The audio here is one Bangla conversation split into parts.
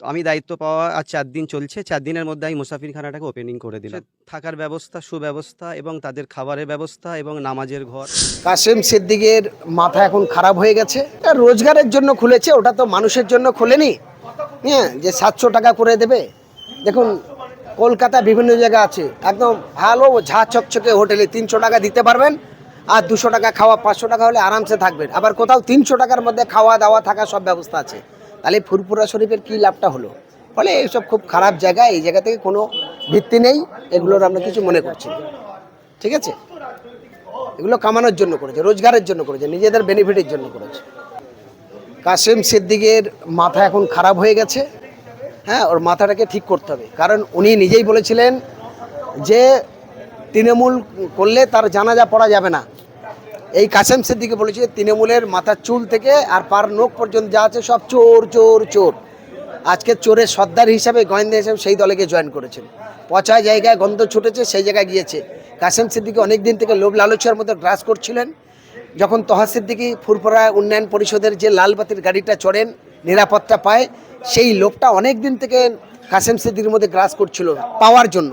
তো আমি দায়িত্ব পাওয়া আর চার দিন চলছে চার দিনের মধ্যে আমি মুসাফিরখানাটাকে ওপেনিং করে দিলাম। থাকার ব্যবস্থা সুব্যবস্থা এবং তাদের খাবারের ব্যবস্থা এবং নামাজের ঘর। কাসেম সিদ্দিকের মাথা এখন খারাপ হয়ে গেছে। রোজগারের জন্য খুলেছে ওটা তো মানুষের জন্য খোলেনি। হ্যাঁ যে সাতশো টাকা করে দেবে। দেখুন কলকাতা বিভিন্ন জায়গা আছে। একদম ভালো ঝা চকচকে হোটেলে তিনশো টাকা দিতে পারবেন আর দুশো টাকা খাওয়া পাঁচশো টাকা হলে আরামসে থাকবেন। আবার কোথাও তিনশো টাকার মধ্যে খাওয়া দাওয়া থাকা সব ব্যবস্থা আছে। তাহলে ফুরপুরা শরীফের কী লাভটা হলো? ফলে এইসব খুব খারাপ জায়গা, এই জায়গা থেকে কোনো ভিত্তি নেই, এগুলোর আমরা কিছু মনে করছি ঠিক আছে? এগুলো কামানোর জন্য করেছে, রোজগারের জন্য করেছে, নিজেদের বেনিফিটের জন্য করেছে। কাসেম সিদ্দিকের মাথা এখন খারাপ হয়ে গেছে। হ্যাঁ ওর মাথাটাকে ঠিক করতে হবে। কারণ উনি নিজেই বলেছিলেন যে, তৃণমূল করলে তার জানাজা পড়া যাবে না। এই কাসেম সিদ্দিকে বলেছে, তৃণমূলের মাথার চুল থেকে আর পার নোখ পর্যন্ত যা আছে সব চোর চোর চোর। আজকে চোরের সর্দার হিসাবে, গোয়েন্দা হিসাবে সেই দলেকে জয়েন করেছেন। পচা জায়গায় গন্ধ ছুটেছে, সেই জায়গায় গিয়েছে। কাসেম সিদ্দিকি অনেক দিন থেকে লোভ লালসার মতো গ্রাস করছিলেন। যখন তহা সিদ্দিকি ফুরফুরা উন্নয়ন পরিষদের যে লালবাতির গাড়িটা চড়েন, নিরাপত্তা পায়, সেই লোভটা অনেক দিন থেকে কাসেম সিদ্দিকির মধ্যে গ্রাস করছিল পাওয়ার জন্য।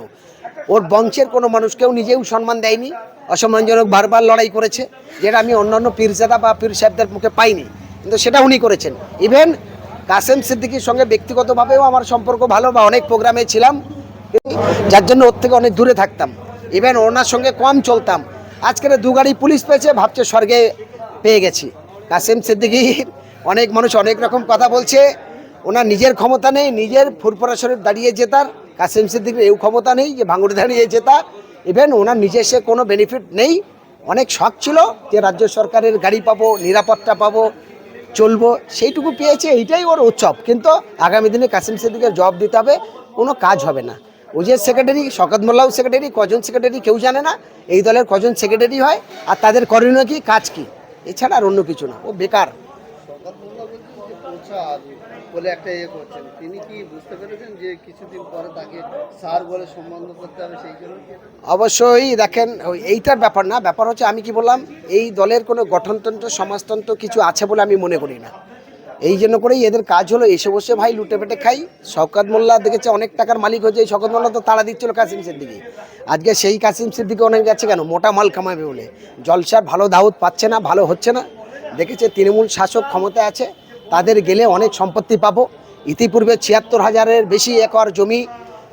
ওর বংশের কোনো মানুষকেও নিজেও সম্মান দেয়নি। অসম্মানজনক বারবার লড়াই করেছে, যেটা আমি অন্যান্য পীরজাদা বা পীর সাহেবদের মুখে পাইনি। কিন্তু সেটা উনি করেছেন। ইভেন কাসেম সিদ্দিকির সঙ্গে ব্যক্তিগতভাবেও আমার সম্পর্ক ভালো বা অনেক প্রোগ্রামে ছিলাম। যার জন্য ওর থেকে অনেক দূরে থাকতাম। ইভেন ওনার সঙ্গে কম চলতাম। আজকের দু গাড়ি পুলিশ পেয়েছে, ভাবছে স্বর্গে পেয়ে গেছি। কাসেম সিদ্দিকির অনেক মানুষ অনেক রকম কথা বলছে। ওনার নিজের ক্ষমতা নেই, নিজের ফুরফরা শরীফ দাঁড়িয়ে জেতার। কাসেম সিদ্দিকের এই ক্ষমতা নেই, যে ভাঙড়ে দাঁড়িয়ে জেতা ইভেন ওনার নিজস্ব কোনো বেনিফিট নেই। অনেক শখ ছিল যে রাজ্য সরকারের গাড়ি পাবো, নিরাপত্তা পাবো, চলবো, সেইটুকু পেয়েছে, এইটাই ওর উৎসব। কিন্তু আগামী দিনে কাসিম সিদ্দিকের জব দিতে হবে, কোনো কাজ হবে না। ও যে সেক্রেটারি শকত মোল্লাও সেক্রেটারি কজন সেক্রেটারি কেউ জানে না। এই দলের কজন সেক্রেটারি হয়, আর তাদের করণীয় কি, কাজ কি? এছাড়া আর অন্য কিছু না, ও বেকার। বলে একটা ইয়ে করছেন। তিনি কি বুঝতে পেরেছেন যে কিছুদিন পরে তাকে স্যার বলে সম্বন্ধ করতে হবে সেই জন্য? অবশ্যই দেখেন এইটার ব্যাপার না, ব্যাপার হচ্ছে আমি কি বললাম, এই দলের কোনো গঠনতন্ত্র, সমাজতন্ত্র কিছু আছে বলে আমি মনে করি না। এই জন্য করেই এদের কাজ হলো এসে বসে ভাই লুটে পেটে খাই। শওকাত মোল্লা দেখেছে অনেক টাকার মালিক হয়েছে, এই শওকত মোল্লা তো তাড়া দিচ্ছিল কাসিম সিদ্দিকি। আজকে সেই কাসিম সিদ্দিকি অনেক যাচ্ছে কেন? মোটা মাল কামাবে বলে। জলসার ভালো দাউদ পাচ্ছে না, ভালো হচ্ছে না। দেখেছে তৃণমূল শাসক ক্ষমতায় আছে। তাদের গেলে অনেক সম্পত্তি পাবো। ইতিপূর্বে ছিয়াত্তর হাজারের বেশি একর জমি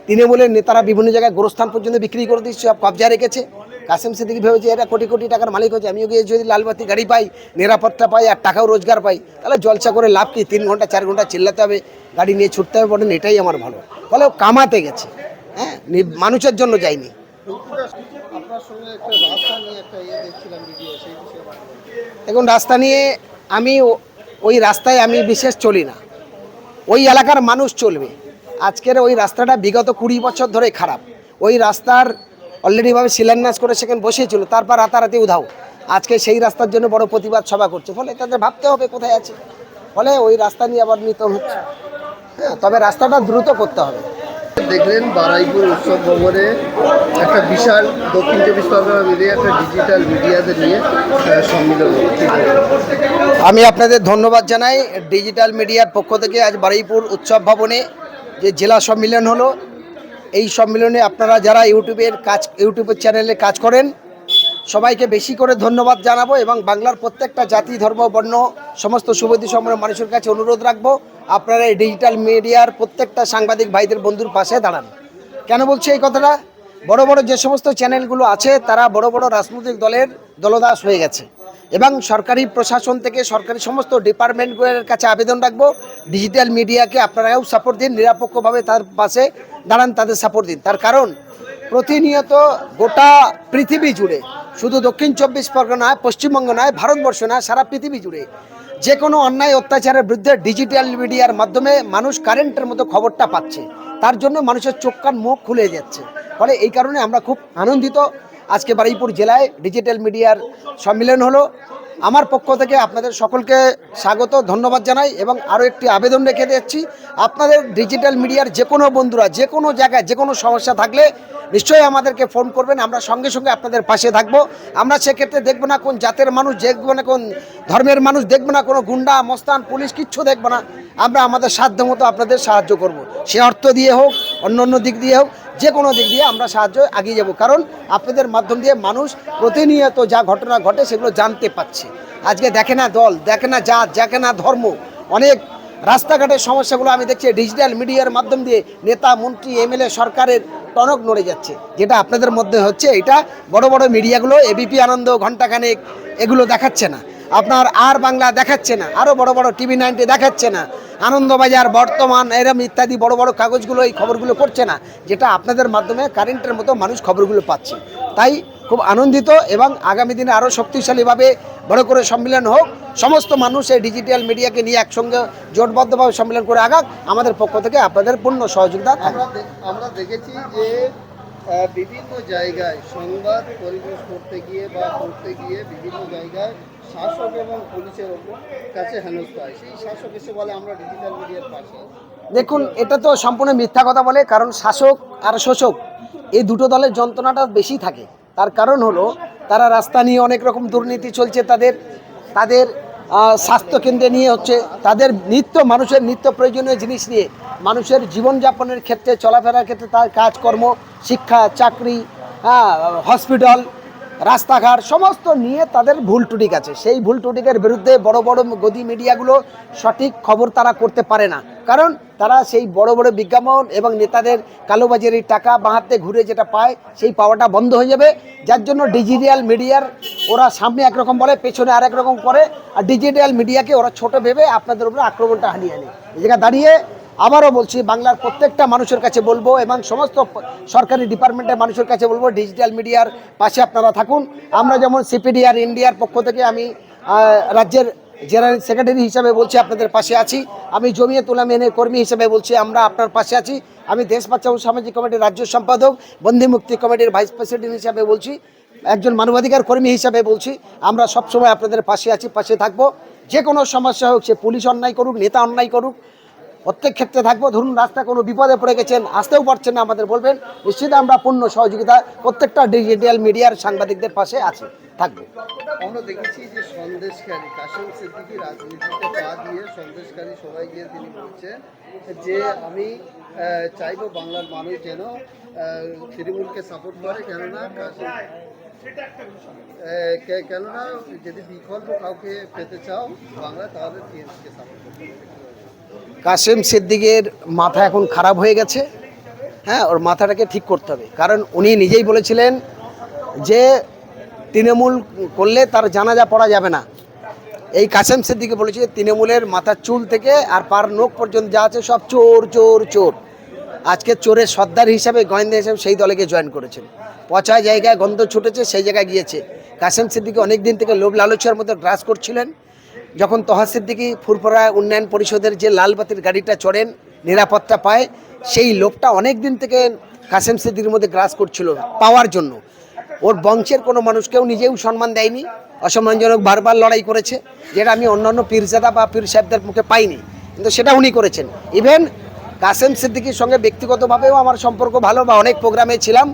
তৃণমূলের নেতারা বিভিন্ন জায়গায় গোরস্থান পর্যন্ত বিক্রি করে দিচ্ছে সব কবজা রেখেছে। কাসেম সিদ্দিকি ভেবেছে এরা কোটি কোটি টাকার মালিক হচ্ছে আমিও গিয়ে যদি লালবাতি গাড়ি পাই নিরাপত্তা পাই আর টাকাও রোজগার পাই তাহলে জলসা করে লাভ কি? তিন ঘণ্টা চার ঘণ্টা চিল্লাতে হবে গাড়ি নিয়ে ছুটতে হবে বলেন এটাই আমার ভালো। ফলে কামাতে গেছে হ্যাঁ? মানুষের জন্য যায়নি। রাস্তা নিয়ে ইয়ে দেখুন রাস্তা নিয়ে আমি ওই রাস্তায় আমি বিশেষ চলি না। ওই এলাকার মানুষ চলবে। আজকের ওই রাস্তাটা বিগত কুড়ি বছর ধরে খারাপ। ওই রাস্তার অলরেডিভাবে শিলান্যাস করে সেখানে বসেছিল তারপর রাতারাতি উধাও। আজকে সেই রাস্তার জন্য বড় প্রতিবাদ সভা করছে। ফলে তাদের ভাবতে হবে কোথায় আছে। ফলে ওই রাস্তা নিয়ে আবার নিতন হচ্ছে। হ্যাঁ তবে রাস্তাটা দ্রুত করতে হবে। দেখলেন বারাইপুর উৎসব ভবনে একটা বিশাল দক্ষিণ চব্বিশ পরগনা মিলিয়ে একটা ডিজিটাল মিডিয়াতে নিয়ে সম্মিলন? আমি আপনাদের ধন্যবাদ জানাই ডিজিটাল মিডিয়ার পক্ষ থেকে আজ বারাইপুর উৎসব ভবনে যে জেলা সম্মিলন হলো, এই সম্মেলনে আপনারা যারা ইউটিউবের কাজ, ইউটিউবের চ্যানেলে কাজ করেন সবাইকে বেশি করে ধন্যবাদ জানাব এবং বাংলার প্রত্যেকটা জাতি, ধর্ম, বর্ণ, সমস্ত সুবিধি সম্পন্ন মানুষের কাছে অনুরোধ রাখব। আপনারা এই ডিজিটাল মিডিয়ার প্রত্যেকটা সাংবাদিক ভাইদের বন্ধুর পাশে দাঁড়ান। কেন বলছি এই কথাটা? বড় বড় যে সমস্ত চ্যানেলগুলো আছে, তারা বড় বড় রাজনৈতিক দলের দলদাস হয়ে গেছে। এবং সরকারি প্রশাসন থেকে সরকারি সমস্ত ডিপার্টমেন্টগুলোর কাছে আবেদন রাখব। ডিজিটাল মিডিয়াকে আপনারাও সাপোর্ট দিন, নিরপেক্ষভাবে তার পাশে দাঁড়ান, তাদের সাপোর্ট দিন। তার কারণ, প্রতিনিয়ত গোটা পৃথিবী জুড়ে শুধু দক্ষিণ চব্বিশ পরগনায় পশ্চিমবঙ্গ নয়, ভারতবর্ষ নয়, সারা পৃথিবী জুড়ে। যে কোনো অন্যায় অত্যাচারের বিরুদ্ধে ডিজিটাল মিডিয়ার মাধ্যমে মানুষ কারেন্টের মতো খবরটা পাচ্ছে। তার জন্য মানুষের চোখ কান মুখ খুলে যাচ্ছে। ফলে এই কারণে আমরা খুব আনন্দিত। আজকে বারুইপুর জেলায় ডিজিটাল মিডিয়ার সম্মেলন হলো। আমার পক্ষ থেকে আপনাদের সকলকে স্বাগত, ধন্যবাদ জানাই এবং আরও একটি আবেদন রেখে দিচ্ছি। আপনাদের ডিজিটাল মিডিয়ার যে কোনো বন্ধুরা, যে কোনো জায়গায়, যে কোনো সমস্যা থাকলে নিশ্চয়ই আমাদেরকে ফোন করবেন। আমরা সঙ্গে সঙ্গে আপনাদের পাশে থাকব। আমরা সেক্ষেত্রে দেখব না কোন জাতের মানুষ, দেখব না কোন ধর্মের মানুষ, দেখব না কোনো গুন্ডা, মস্তান, পুলিশ, কিচ্ছু দেখব না। আমরা আমাদের সাধ্য মতো আপনাদের সাহায্য করব। সে অর্থ দিয়ে হোক অন্য অন্য দিক দিয়ে হোক যে কোনো দিক দিয়ে আমরা সাহায্য এগিয়ে যাব। কারণ আপনাদের মাধ্যম দিয়ে মানুষ প্রতিনিয়ত যা ঘটনা ঘটে সেগুলো জানতে পাচ্ছে আজকে দেখে না দল, দেখে না জাত, দেখে না ধর্ম। অনেক রাস্তাঘাটের সমস্যাগুলো আমি দেখছি, ডিজিটাল মিডিয়ার মাধ্যম দিয়ে নেতা, মন্ত্রী, এমএলএ সরকারের টনক নড়ে যাচ্ছে। যেটা আপনাদের মধ্যে হচ্ছে, এটা বড় বড় মিডিয়াগুলো এবিপি আনন্দ, ঘণ্টাখানেক, এগুলো দেখাচ্ছে না। আপনার আর বাংলা দেখাচ্ছে না আরও বড় বড় টিভি নাইনটি দেখাচ্ছে না। আনন্দবাজার, বর্তমান, এরম ইত্যাদি বড় বড় কাগজগুলো এই খবরগুলো করছে না, যেটা আপনাদের মাধ্যমে কারেন্টের মতো মানুষ খবরগুলো পাচ্ছে। তাই খুব আনন্দিত এবং আগামী দিনে আরও শক্তিশালীভাবে বড় করে সম্মেলন হোক। সমস্ত মানুষ এই ডিজিটাল মিডিয়াকে নিয়ে একসঙ্গে জোটবদ্ধভাবে সম্মেলন করে আগাক। আমাদের পক্ষ থেকে আপনাদের পূর্ণ সহযোগিতা আমরা দেখেছি যে বিভিন্ন জায়গায় সংবাদ পরিবেশ করতে গিয়ে বা করতে গিয়ে বিভিন্ন জায়গায় শাসক এবং পুলিশের কাছে হেনস্থা হয়। সেই শাসক এসে বলে, আমরা ডিজিটাল মিডিয়ার পাশে দেখুন, এটা তো সম্পূর্ণ মিথ্যা কথা বলে, কারণ শাসক আর শোষক, এই দুটো দলের যন্ত্রণাটা বেশি থাকে। তার কারণ হলো, তারা রাস্তা নিয়ে অনেক রকম দুর্নীতি চলছে তাদের তাদের স্বাস্থ্যকেন্দ্রে নিয়ে হচ্ছে, তাদের নিত্য মানুষের নিত্য প্রয়োজনীয় জিনিস নিয়ে, মানুষের জীবনযাপনের ক্ষেত্রে, চলাফেরার ক্ষেত্রে তার কাজকর্ম, শিক্ষা, চাকরি হ্যাঁ হসপিটাল রাস্তাঘাট, সমস্ত নিয়ে তাদের ভুল টুটিক আছে সেই ভুল টুটিকের বিরুদ্ধে বড় বড় গদি মিডিয়াগুলো সঠিক খবর তারা করতে পারে না। কারণ তারা সেই বড় বড় বিজ্ঞাপন এবং নেতাদের কালোবাজারির টাকা বাঁহাতে ঘুরে যেটা পায়, সেই পাওয়াটা বন্ধ হয়ে যাবে। যার জন্য ডিজিটাল মিডিয়ার ওরা সামনে একরকম বলে, পেছনে আরেক রকম করে, আর ডিজিটাল মিডিয়াকে ওরা ছোট ভেবে আপনাদের উপরে আক্রমণটা হানিয়ে আনে। এই জায়গায় দাঁড়িয়ে আবারও বলছি, বাংলার প্রত্যেকটা মানুষের কাছে বলব এবং সমস্ত সরকারি ডিপার্টমেন্টের মানুষের কাছে বলব, ডিজিটাল মিডিয়ার পাশে আপনারা থাকুন। আমরা যেমন সিপিডিআর ইন্ডিয়ার পক্ষ থেকে আমি রাজ্যের জেনারেল সেক্রেটারি হিসাবে বলছি, আপনাদের পাশে আছি। আমি জমিয়ে তোলা মেনে কর্মী হিসেবে বলছি, আমরা আপনার পাশে আছি। আমি দেশ বাঁচাও সামাজিক কমিটির রাজ্য সম্পাদক, বন্দী মুক্তি কমিটির ভাইস প্রেসিডেন্ট হিসাবে বলছি, একজন মানবাধিকার কর্মী হিসাবে বলছি, আমরা সবসময় আপনাদের পাশে আছি, পাশে থাকব। যে কোনো সমস্যা হোক, সে পুলিশ অন্যায় করুক, নেতা অন্যায় করুক প্রত্যেক ক্ষেত্রে থাকব। ধরুন রাস্তা কোনো বিপদে পড়ে গেছেন, আসতেও পারছেন না আমাদের বলবেন। নিশ্চিত আমরা পূর্ণ সহযোগিতা প্রত্যেকটা ডিজিটাল মিডিয়ার সাংবাদিকদের পাশে আছে, থাকব। আমরা দেখেছি যে সন্দেশকারী কাশিম সিদ্দিকি রাজনীতিতে পা দিয়ে সন্দেশকারী সবাই গিয়ে তিনি বলছেন যে, আমি চাইব বাংলার মানুষ যেন তৃণমূলকে সাপোর্ট করে, কেননা কেননা যদি বিকল্প কাউকে পেতে চাও বাংলা, তাহলে টিএমসিকে সাপোর্ট করতে কাসেম সিদ্দিকের মাথা এখন খারাপ হয়ে গেছে। হ্যাঁ ওর মাথাটাকে ঠিক করতে হবে। কারণ উনি নিজেই বলেছিলেন যে তৃণমূল করলে তার জানাজা পড়া যাবে না। এই কাসেম সিদ্দিকে বলেছে তৃণমূলের মাথার চুল থেকে আর পার নোক পর্যন্ত যা আছে সব চোর চোর চোর। আজকে চোরের সর্দার হিসাবে, গোয়েন্দা হিসাবে সেই দলেকে জয়েন করেছেন। পচা জায়গায় গন্ধ ছুটেছে, সেই জায়গায় গিয়েছে। কাসেম সিদ্দিকে অনেক দিন থেকে লোভ লালচার মধ্যে গ্রাস করছিলেন। যখন তহা সিদ্দিকি ফুরফুরা উন্নয়ন পরিষদের যে লালবাতির গাড়িটা চড়েন, নিরাপত্তা পায়, সেই লোভটা অনেক দিন থেকে কাসেম সিদ্দিকির মধ্যে গ্রাস করছিল পাওয়ার জন্য। ওর বংশের কোনো মানুষকেও নিজেও সম্মান দেয়নি, অসম্মানজনক বারবার লড়াই করেছে, যেটা আমি অন্যান্য পীরজাদা বা পীর সাহেবদের মুখে পাইনি, কিন্তু সেটা উনি করেছেন। ইভেন কাসেম সিদ্দিকির সঙ্গে ব্যক্তিগতভাবেও আমার সম্পর্ক ভালো বা অনেক প্রোগ্রামে ছিলাম